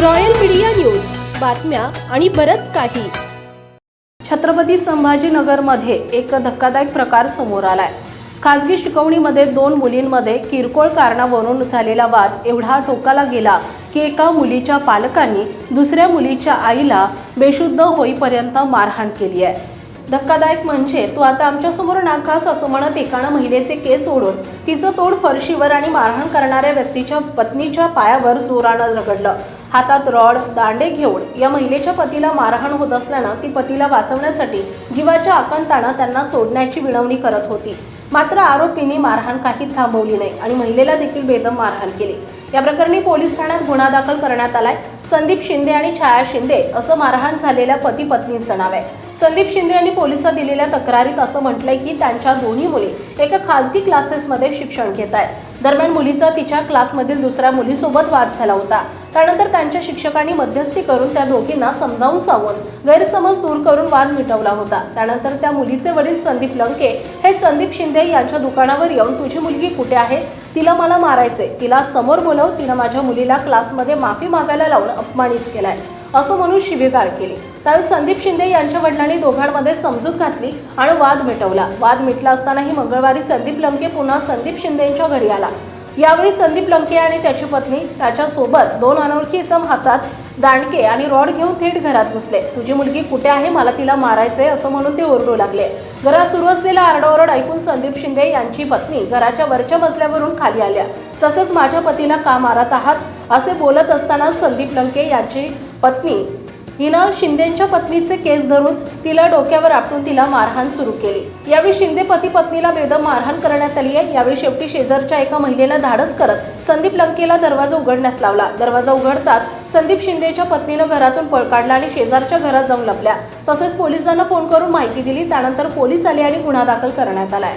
Royal media news. बातम्या आणि बरंच काही. छत्रपती संभाजीनगरमध्ये एक धक्कादायक प्रकार समोर आलाय. खासगी शिकवणीमध्ये दोन मुलींमध्ये किरकोळ कारणावरून झालेला वाद एवढा टोकाला गेला की एका मुलीच्या पालकांनी दुसऱ्या मुलीच्या आईला बेशुद्ध होईपर्यंत मारहाण केली आहे. धक्कादायक म्हणजे तो आता आमच्यासमोर नाकास असं म्हणत एकानं महिलेचे केस ओढून तिचं तोड फरशीवर आणि मारहाण करणाऱ्या व्यक्तीच्या पत्नीच्या पायावर जोरानं रगडलं. हातात रॉड दांडे घेऊन या महिलेच्या पतीला मारहाण होत असल्यानं ती पतीला वाचवण्यासाठी जीवाच्या आकांतानं त्यांना सोडण्याची विनवणी करत होती. मात्र आरोपींनी मारहाण काही थांबवली नाही आणि महिलेला देखील बेदम मारहाण केली. या प्रकरणी पोलीस ठाण्यात गुन्हा दाखल करण्यात आलाय. संदीप शिंदे आणि छाया शिंदे असं मारहाण झालेल्या पती पत्नीचं नाव आहे. संदीप शिंदे यांनी पोलिसात दिलेल्या तक्रारीत असं म्हटलंय की त्यांच्या दोन्ही मुली एका खासगी क्लासेसमध्ये शिक्षण घेत आहेत. दरम्यान मुलीचा तिच्या क्लासमधील दुसऱ्या मुलीसोबत वाद झाला होता. त्यानंतर त्यांच्या शिक्षकांनी मध्यस्थी करून त्या दोघींना समजावून सांगून गैरसमज दूर करून वाद मिटवला होता. त्यानंतर त्या मुलीचे वडील संदीप लंके हे संदीप शिंदे यांच्या दुकानावर येऊन तुझी मुलगी कुठे आहे? तिला मला मारायचे तिला समोर बोलव. तिनं माझ्या मुलीला क्लासमध्ये माफी मागायला लावून अपमानित केलाय. असं म्हणून शिवीगाळ केली. त्यावेळी संदीप शिंदे यांच्या वडिलांनी दोघांमध्ये समजूत घातली आणि वाद मिटवला. वाद मिटला असतानाही मंगळवारी संदीप लंके पुन्हा संदीप शिंदेच्या घरी आला. यावेळी संदीप लंके आणि त्याची पत्नी त्याच्यासोबत दोन अनोळखी इसम हातात दांडके आणि रॉड घेऊन थेट घरात घुसले. तुझी मुलगी कुठे आहे? मला तिला मारायचंय असं म्हणून ते ओरडू लागले. घरात सुरू असलेला आरडाओरड ऐकून संदीप शिंदे यांची पत्नी घराच्या वरच्या मजल्यावरून खाली आल्या. तसंच माझ्या पतीला का मारत आहात? असे बोलत असताना संदीप लंके यांची पत्नी. हिनं शिंदेच्या पत्नीचे केस धरून तिला डोक्यावर आपटून तिला मारहाण सुरू केली. यावेळी शिंदे पती पत्नीला बेदम मारहाण करण्यात आली आहे. यावेळी शेवटी शेजारच्या एका महिलेला धाडस करत संदीप लंकेला दरवाजा उघडण्यास लावला. दरवाजा उघडताच संदीप शिंदेच्या पत्नीनं घरातून पळ काढला आणि शेजारच्या घरात जाऊन लपल्या. तसेच पोलिसांना फोन करून माहिती दिली. त्यानंतर पोलीस आले आणि गुन्हा दाखल करण्यात आलाय.